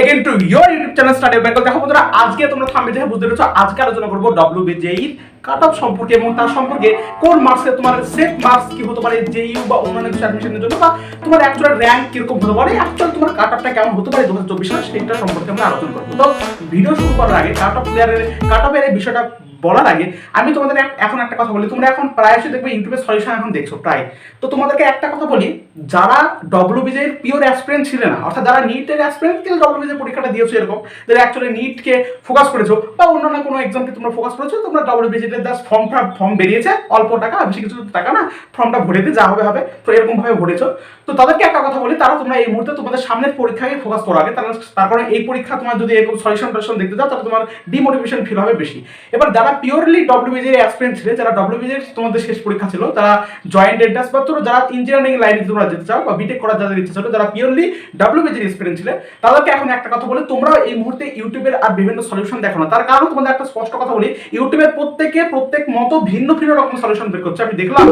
Again to your YouTube channel study Bengal দেখো বন্ধুরা, আজকে তোমরা থামবে দেখে বুঝতে পেরেছ, আজকে আলোচনা করব ডব্লিউবিজেই কাট অফ সম্পর্কে এবং তার সম্পর্কে কোন মার্কসে তোমার সেট মার্কস কি হতে পারে জেইউ বা অন্যান্য কিছু অ্যাডমিশনের জন্য, বা তোমার অ্যাকচুয়াল র্যাঙ্ক কীরকম হতে পারে অ্যাকচুয়াল তোমার কাট অফটা কেমন হতে পারে দু হাজার চব্বিশ সালে সেটা সম্পর্কে আমরা আলোচনা করব। তো ভিডিও শুরু করার আগে কাট অফ প্লেয়ারের কাট অফের এই বিষয়টা বলার আগে আমি তোমাদের এখন একটা কথা বলি। তোমরা এখন প্রায়শই দেখবে ইউটিউবে সলিউশন এখন দেখছ, প্রায়। তো তোমাদেরকে একটা কথা বলি, যারা ডব্লিউবিজে এর পিওর অ্যাসপিরেন্ট ছিল না, অর্থাৎ যারা নিটের অ্যাসপিরেন্ট কিন্তু ডব্লিউবিজে পরীক্ষাটা দিয়েছ এরকম, যারা অ্যাকচুয়ালি নিটকে ফোকাস করেছ, বা অন্যান্য কোনো এক্সামকে তোমরা ফোকাস করেছ, তোমরা ডব্লিউবিজে জাস্ট ফর্ম ফর্ম বেরিয়েছে, অল্প টাকা, বেশি কিছু টাকা না ফর্মটা ভরে দিয়ে যা হবে হবে। তো এরকম ভাবে ভরেছো। তো তাদেরকে একটা কথা বলি, তারা তোমরা এই মুহূর্তে তোমাদের সামনের পরীক্ষাকে ফোকাস করো আগে, তার তার এই পরীক্ষা তোমার যদি এরকম সলিউশন টলিউশন দেখতে যাও তাহলে তোমার ডিমোটিভেশন ফিল হবে বেশি। এবার যারা পিওরলি ডব্লিউবিজে এক্সপিরিয়েন্স ছিল, যারা ডব্লিউবিজে তোমাদের শেষ পরীক্ষা ছিল তারা জয়েন্ট এন্ট্রান্স বা যারা ইঞ্জিনিয়ারিং লাইনে তোমরা যেতে চাও বা বিটেক করার যাদের ইচ্ছা ছিল, যারা পিওরলি ডব্লিউবিজে এক্সপিরিয়েন্স ছিল, তাদেরকে এখন একটা কথা বলে, তোমরা এই মুহূর্তে ইউটিউবের আর বিভিন্ন সলিউশন দেখো না। তার কারণ তোমাদের একটা স্পষ্ট কথা বলি ইউটিউবের প্রত্যেকে, প্রত্যেক মতো ভিন্ন ভিন্ন রকম সলিউশন বের করছে। আমি দেখলাম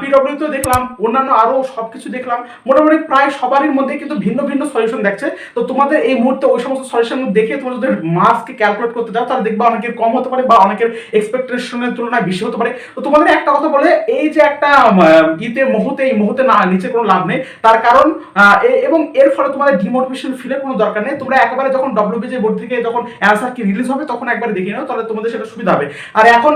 পিডব্লিউ তো দেখলাম, অন্যান্য আরও সবকিছু দেখলাম, মোটামুটি প্রায় সবারই মধ্যে কিন্তু ভিন্ন ভিন্ন সলিউশন দেখছে। তো তোমাদের এই মুহূর্তে ওই সমস্ত সলিউশন দেখে তোমরা যদি মার্কসকে ক্যালকুলেট করতে যাও, তাহলে দেখবা অনেকের কম হতে পারে বা অনেকের এক্সপেকটেশনের তুলনায় বেশি হতে পারে। তো তোমাদের একটা কথা বলে, এই যে একটা ইতে, মুহূর্তে, এই মুহূর্তে না, নিচে কোনো লাভ নেই। তার কারণ এবং এর ফলে তোমাদের ডিমোটিভেশন ফিলের কোনো দরকার নেই। তোমরা একেবারে যখন ডব্লিউবিজে বোর্ড থেকে যখন অ্যান্সার কি রিলিজ হবে, তখন একবার দেখে নাও, তাহলে তোমাদের সেটা সুবিধা হবে। আর এখন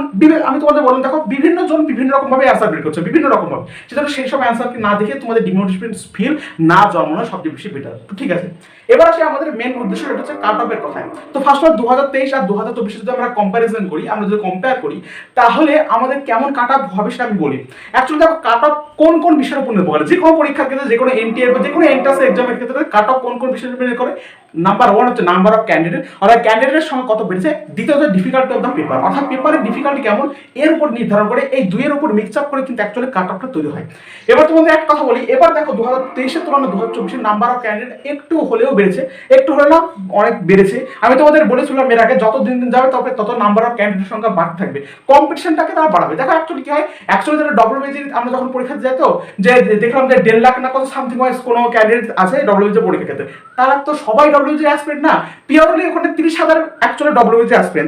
আমি তোমাদের বললাম, দেখো বিভিন্ন জন বিভিন্ন রকম ভাবে অ্যান্সার বের করছে, বিভিন্ন রকম ভাবে সেজন্য সেই সব অ্যান্সার অ্যান্সারকে না দেখে তোমাদের ডিমোটিভেশন ফিল না জন্মানো সবচেয়ে বেশি বেটার ঠিক আছে। এবার আসে আমাদের মেন উদ্দেশ্য এটা হচ্ছে কাট অফের কথা তো ফার্স্ট অফ দু হাজার তেইশ আর দু হাজার চব্বিশে যদি আমরা কম্প্যারিজন করি আমরা যদি কম্পেয়ার করি, তাহলে আমাদের কেমন কাট অফ হবে সেটা আমি বলি। অ্যাকচুয়ালি দেখো কাট অফ কোন কোন বিষয়ের উপর নির্ভর করে? যে কোনো পরীক্ষার ক্ষেত্রে, যে কোনো এনটিএর বা যে কোনো এন্ট্রান্স এক্সামের ক্ষেত্রে কাট অফ কোন কোন বিষয়ের উপর নির্ভর করে? নাম্বার ওয়ান হচ্ছে নাম্বার অফ ক্যান্ডিডেট অর্থাৎ ক্যান্ডিডেটের সঙ্গে কত বেড়েছে? দ্বিতীয়ত ডিফিকাল্টি অফ দ্য পেপার অর্থাৎ পেপারের ডিফিকাল্টি কেমন? এর উপর নির্ধারণ করে এই দুইয়ের উপর মিক্স আপ করে কিন্তু অ্যাকচুয়ালি কাট অফটা তৈরি হয়। এবার তোমাদের একটা কথা বলি। এবার দেখো দু হাজার তেইশের তুলনায় দু হাজার চব্বিশের নাম্বার অফ ক্যান্ডিডেট একটু হলেও বেড়েছে। একটু হলে না, অনেক বেড়েছে। আমি তোমাদের বলেছিলাম এর আগে, যত দিন দিন যাবে, তবে তত নাম্বার অফ ক্যান্ডিডেট সংখ্যা বাড়তে থাকবে। কম্পিটিশনটাকে তারা বাড়াবে। দেখো অ্যাকচুয়ালি কি হয়? অ্যাকচুয়ালি যেটা ডব্লিউবিজি আমরা যখন পরীক্ষা যাই তো, যে যে দেখলাম যে দেড় লাখ না কত সামথিং ওয়াইজ কোনো ক্যান্ডিডেট আছে ডব্লিউবিজি পরীক্ষা ক্ষেত্রে তারা তো সবাই অ্যাসপিরেন্ট না পিওরলি ওখানে তিরিশ হাজার অ্যাকচুয়ালি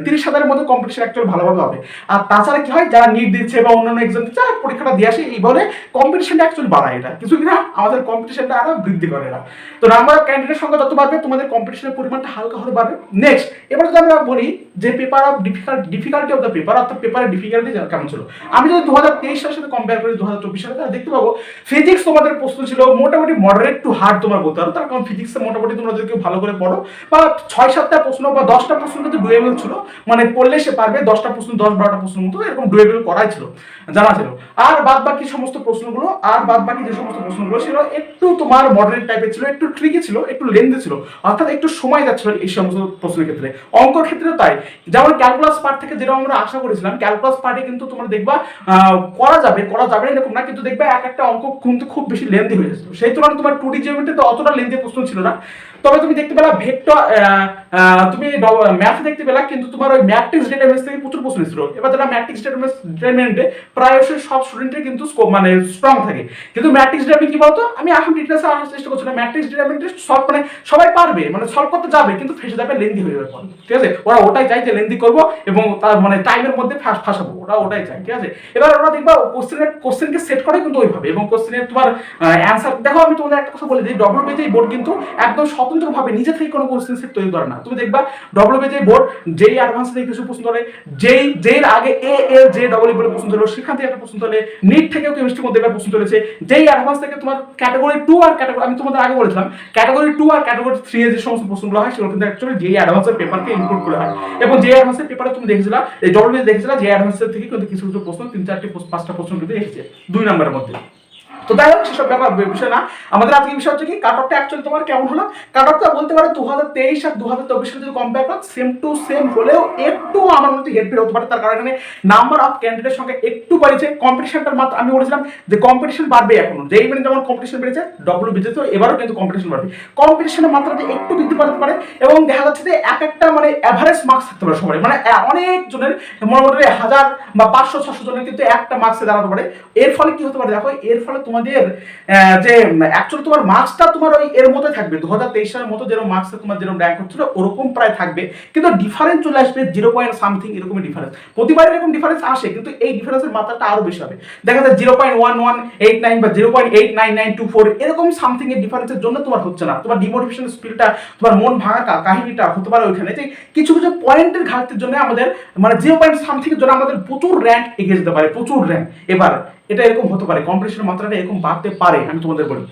তিরিশ হাজারের মধ্যে কম্পিটিশন অ্যাকচুয়ালি ভালোভাবে হবে। আর তাছাড়া কি হয়, যারা নিট দিচ্ছে বা অন্যান্য এক্সাম দিচ্ছে পরীক্ষাটা দিয়ে আসে, এই বলে কম্পিটিশনটা অ্যাকচুয়ালি বাড়ায় এটা। কিছু কিনা আমাদের কম্পিটিশনটা বৃদ্ধি করে এরা। তো নাম্বার সংখ্যা যত বাড়বে, তোমাদের কম্পিটিশনের পরিমাণটা হালকা হতে বাড়বে। নেক্সট এবার যদি আমরা বলি যে paper of difficult difficulty of the paper অর্থাৎ পেপারের ডিফিকাল্টি কেমন ছিল। আমি যদি দু হাজার তেইশ সালের সাথে কম্পেয়ার করি দু হাজার চব্বিশ সালে দেখতে পাবো ফিজিক্স তোমাদের প্রশ্ন ছিল, মোটামুটি মডারেট টু হার্ড তোমার বলতে পারো। তার কারণ ফিজিক্সে মোটামুটি তোমরা যদি কেউ ভালো করে পড়ো। বা ছয় সাতটা প্রশ্ন বা দশটা প্রশ্ন কিন্তু ডুয়েবল ছিল। মানে পড়লে সে পারবে, দশটা প্রশ্ন, দশ বারোটা প্রশ্ন মতো এরকম ডুয়েবল করাই ছিল। জানা ছিল। আর বাদ বাকি সমস্ত প্রশ্নগুলো, আর বাদ বাকি যে সমস্ত প্রশ্নগুলো ছিল, একটু তোমার মডারেট টাইপের ছিল, একটু ট্রিকি ছিল, একটু লেন্দি ছিল, অর্থাৎ একটু সময় যাচ্ছিল এই সমস্ত প্রশ্নের ক্ষেত্রে। অঙ্কর ক্ষেত্রেও তাই। যেমন ক্যালকুলাস পার্ট থেকে যেটা আমরা আশা করেছিলাম ক্যালকুলাস পার্টে কিন্তু তোমরা দেখবা করা যাবে করা যাবে এরকম না, কিন্তু দেখবে এক একটা অঙ্ক কিন্তু খুব বেশি লেন্দি হয়ে যাচ্ছে। সেই তুলনায় তোমার টু ডি জিওমেট্রিতে অতটা লেন্দি প্রশ্ন ছিল না। তবে তুমি দেখতে পেলা ভেক্টর তুমি ম্যাথ দেখতে পেলা, কিন্তু তোমার ওই ম্যাট্রিক্স ডেটাবেস থেকে প্রচুর প্রশ্ন ছিল এবার যারা ম্যাট্রিক্স ডেটাবেস ডেটামেন্টে প্রায়শই সব স্টুডেন্টের কিন্তু scope মানে স্ট্রং থাকে। কিন্তু ম্যাট্রিক্স ডেটামেন্ট কি বলতো? আমি এখন ডিটেলসে আসার চেষ্টা করছি না ম্যাট্রিক্স ডেটামেন্টে সলভ মানে সবাই পারবে মানে সলভ করতে যাবে, কিন্তু ফেসে যাবে লেন্দি হয়ে যাবে ঠিক আছে? ওরা ওটাই চাই যে লেন্দি করব এবং তার মানে টাইমের মধ্যে ফাঁস ফাঁসাবো। ওরা ওটাই চাই ঠিক আছে? এবার ওরা দেখবা কোশ্চেনের কোশ্চেনকে সেট করে কিন্তু ওইভাবে এবং কোশ্চেনের তোমার অ্যান্সার দেখো আমি তোমাদের একটা কথা বলে দিই। ডব্লিউবিজি বোর্ড কিন্তু একদম স্বতন্ত্রভাবে নিজে থেকে কোনো কোশ্চেন সেট তৈরি করে না। তুমি দেখবা ডব্লিউবিজি বোর্ড যেই অ্যাডভান্স থেকে কিছু প্রশ্ন ধরে যেই যেই আগে এ এল জে ডবল বলে প্রশ্ন ধরলো থেকে একটা প্রশ্ন তোলে নিট থেকেও কেমিস্ট্রির মধ্যে এবার প্রশ্ন তুলেছে যেই অ্যাডভান্স থেকে তোমার ক্যাটাগরি টু আর ক্যাটাগরি আমি তোমাদের আগে বলেছিলাম ক্যাটাগরি টু আর ক্যাটাগরি থ্রি এর যে সমস্ত প্রশ্নগুলো হয়, সেগুলো কিন্তু অ্যাকচুয়ালি যেই অ্যাডভান্সের পেপারকে ইনক্লুড করে হয়। এবং যে অ্যাডভান্সের পেপারে তুমি দেখেছিলা, এই ডব্লিউবিজি দেখেছিলা যে অ্যাডভান্সের থেকে কিন্তু কিছু কিছু প্রশ্ন, তিন চারটি পাঁচটা প্রশ্ন কিন্তু এসেছে, দুই নম্বরের মধ্যে। তো যাই হোক, সেসব ব্যাপার বিষয় না। আমাদের আজকে বিষয় হচ্ছে কি কাট অফটা অ্যাকচুয়ালি তোমার কেমন হলো? কাট অফটা বলতে পারো দু হাজার তেইশ আর দু হাজার চব্বিশ যদি কম্পেয়ার করো সেম টু সেম হলেও একটু আমার মধ্যে হেল্পের হতে পারে। তার কারণ এখানে নাম্বার অফ ক্যান্ডিডেটের সঙ্গে একটু বাড়িয়েছে। কম্পিটিশনটার মাত্র, আমি বলেছিলাম যে কম্পিটিশন বাড়বে এখন। যেই মানে যেমন কম্পিটিশন বেড়েছে ডব্লিউ বিজেতে এবারও কিন্তু কম্পিটিশন বাড়বে। কম্পিটিশনের মাত্রাটা একটু বৃদ্ধি পাতে পারে এবং দেখা যাচ্ছে যে এক একটা মানে অ্যাভারেজ মার্কস থাকতে পারে সবাই মানে অনেক জনের মোটামুটি হাজার বা পাঁচশো ছশো জনের কিন্তু একটা মার্কসে দাঁড়াতে পারে। এর ফলে কি হতে পারে দেখো, এর ফলে তোমাদের যে অ্যাকচুয়ালি তোমার মার্কসটা তোমার ওই এর মধ্যে থাকবে। দু হাজার তেইশ সালের মতো যেরকম মার্কসে তোমার যেরকম র্যাঙ্ক হচ্ছিল, ওরকম প্রায় থাকবে। কিন্তু ডিফারেন্স চলে আসবে জিরো পয়েন্ট সামথিং এরকমই ডিফারেন্স প্রতিবার এরকম ডিফারেন্স আসে, কিন্তু এই ডিফারেন্সের মাত্রাটা আরও বেশি হবে। দেখা যায় zero point one one eight nine বা zero point eight nine nine two four এরকম সামথিং এর ডিফারেন্সের জন্য তোমার হচ্ছে না। তোমার ডিমোটিভেশন স্পিডটা তোমার মন ভাঙা কা- কাহিনীটা হতে পারে ওইখানে। যে, কিছু কিছু পয়েন্টের ঘাটতির জন্য আমাদের মানে জিরো পয়েন্ট সামথিং এর জন্য আমাদের প্রচুর র্যাঙ্ক এগিয়ে যেতে পারে, প্রচুর র্যাঙ্ক এবার এটা এরকম হতে পারে কম্পিটিশনের মাত্রাটা এরকম বাড়তে পারে, আমি তোমাদের বলি।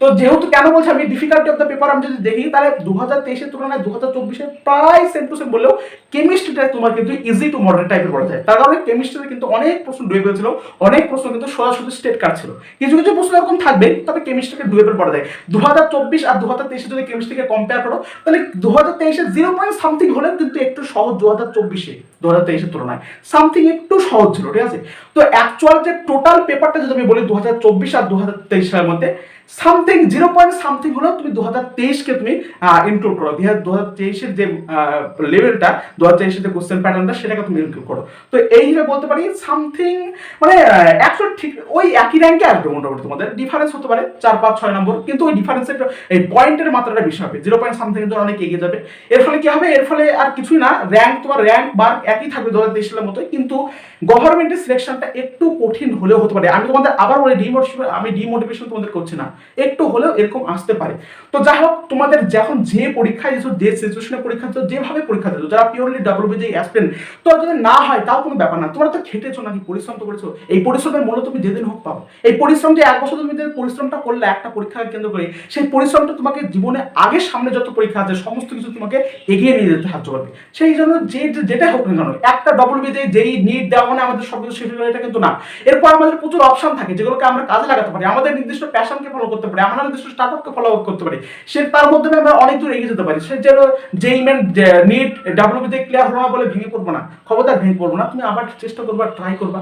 তো যেহেতু কেন বলছি আমি ডিফিকাল্টি অফ দ্য পেপার আমি যদি দেখি, তাহলে দু হাজার তেইশের তুলনায় দু হাজার চব্বিশে প্রায় সেম টু সেম বললেও কেমিস্ট্রিটা তোমার কিন্তু ইজি টু মডারেট টাইপের বলা যায়। তার কারণে কেমিস্ট্রিতে কিন্তু অনেক প্রশ্ন ডুয়েবেল ছিল, অনেক প্রশ্ন কিন্তু সোজাসুজি স্টেট কার্ড ছিল। কিছু কিছু প্রশ্ন এরকম থাকবে, তবে কেমিস্ট্রিকে ডুয়েবেল পড়া যায়। দু হাজার চব্বিশ আর দু হাজার তেইশে যদি কেমিস্ট্রিকে কম্পেয়ার করো, তাহলে দু হাজার তেইশে জিরো পয়েন্ট সামথিং হলেও কিন্তু একটু সহজ দু হাজার চব্বিশে। দু হাজার তেইশের তুলনায়। সামথিং একটু সহজ ছিল, ঠিক আছে? তো অ্যাকচুয়াল যে টোটাল পেপারটা যদি আমি বলি দু হাজার চব্বিশ আর দু হাজার মধ্যে সামথিং জিরো পয়েন্ট সামথিং হলেও তুমি দু হাজার তেইশকে তুমি ইনক্লুড করো। দু হাজার তেইশের যে লেভেলটা দু হাজার তেইশের যে কোশ্চেন প্যাটার্নটা সেটাকে তুমি ইনক্লুড করো। তো এই হিসেবে বলতে পারি সামথিং মানে ঠিক ওই একই র্যাঙ্কে আসবে মোটামুটি তোমাদের। ডিফারেন্স হতে পারে চার, পাঁচ, ছয় নম্বর, কিন্তু ওই ডিফারেন্সের এই পয়েন্টের মাত্রাটা বেশি হবে। জিরো পয়েন্ট সামথিং অনেক এগিয়ে যাবে। এর ফলে কি হবে? এর ফলে আর কিছুই না। র্যাঙ্ক তোমার র্যাঙ্ক বার একই থাকবে দু হাজার তেইশ সালের মতোই কিন্তু গভর্নমেন্টের সিলেকশনটা একটু কঠিন হলেও হতে পারে। আমি তোমাদের আবার বলি ডিমোটিভেশন আমি ডিমোটিভেশন তোমাদের করছি না। একটু হলেও এরকম আসতে পারে। তো যাই হোক, তোমাদের যখন যে পরীক্ষায় দিচ্ছ যে সিচুয়েশনে পরীক্ষা দিচ্ছ যেভাবে পরীক্ষা দিচ্ছ যারা পিওরলি ডাব্লিউ যে অ্যাসপেন তো যদি না হয়, তাও কোনো ব্যাপার না। তোমরা তো খেটেছো নাকি? পরিশ্রম তো করেছ। এই পরিশ্রমের মূল্য তুমি যেদিন হোক পাবো। এই পরিশ্রম যে এক বছর তুমি যে পরিশ্রমটা করলে, একটা পরীক্ষাকে কেন্দ্র করে, সেই পরিশ্রমটা তোমাকে জীবনে আগে সামনে যত পরীক্ষা আছে, সমস্ত কিছু তোমাকে এগিয়ে নিয়ে যেতে সাহায্য করবে। সেই জন্য যে যেটা হোক না কেন, একটা ডব্লিউ যে যেই নিট দেওয়া মানে আমাদের সব কিছু শেষ হয়ে এটা কিন্তু না। এরপর আমাদের প্রচুর অপশন থাকে, যেগুলোকে আমরা কাজে লাগাতে পারি। আমাদের নির্দিষ্ট প্যাশনকে ফলো করতে পারি, আমরা নির্দিষ্ট স্টার্ট আপকে ফলো আপ করতে পারি। সে তার মধ্যে আমরা অনেক দূর এগিয়ে যেতে পারি। সে যেন যে মেন নিট ডাব্লিউ তে ক্লিয়ার হলো না বলে ভেঙে পড়ব না। খবরদার ভেঙে পড়ব না। তুমি আবার চেষ্টা করবা ট্রাই করবা।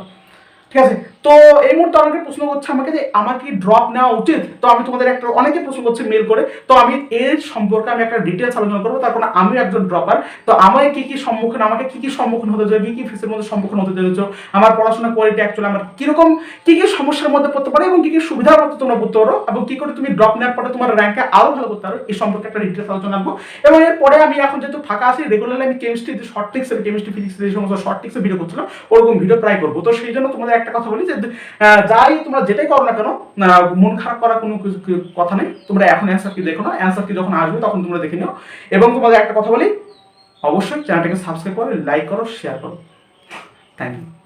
ঠিক আছে? তো এই মুহূর্তে অনেকে প্রশ্ন করছে আমাকে যে, আমার কি ড্রপ নেওয়া উচিত? তো আমি তোমাদের একটা, অনেকে প্রশ্ন করছে মেল করে। তো আমি এর সম্পর্কে আমি একটা ডিটেলস আলোচনা করব। তারপর আমি একজন ড্রপার তো আমায় কি কি সম্মুখীন, আমাকে কি কি সম্মুখীন হতে চাই কি কি ফিসের মধ্যে সম্মুখীন হতে চাইছো আমার পড়াশোনা কোয়ালিটি অ্যাকচুয়ালি আমার কীরকম, কি কি সমস্যার মধ্যে পড়তে পারো এবং কি কি সুবিধার মধ্যে তোমরা পড়তে পারো এবং কি করে তুমি ড্রপ নেওয়ার পরে তোমার র্যাঙ্কে আরও ভালো করতে পারো এই সম্পর্কে একটা ডিটেলস আলোচনা রাখব এবং এরপরে আমি এখন যেহেতু ফাঁকা আছি রেগুলারলি আমি কেমিস্ট্রি যে শর্ট টিক্সের কেমিস্ট্রি ফিজিক্স যে সমস্ত শর্ট টিক্সের ভিডিও করছিলাম, ওরকম ভিডিও ট্রাই করব। তো সেই জন্য তোমাদের একটা কথা বলি যে যাই তোমরা যেটাই করো না কেন মন খারাপ করার কোনো কথা নেই। তোমরা এখন অ্যান্সার কি দেখো না? অ্যান্সার কি যখন আসবে তখন তোমরা দেখে নিও। এবং তোমাদের একটা কথা বলি, অবশ্যই চ্যানেলটাকে সাবস্ক্রাইব করো লাইক করো শেয়ার করো। Thank you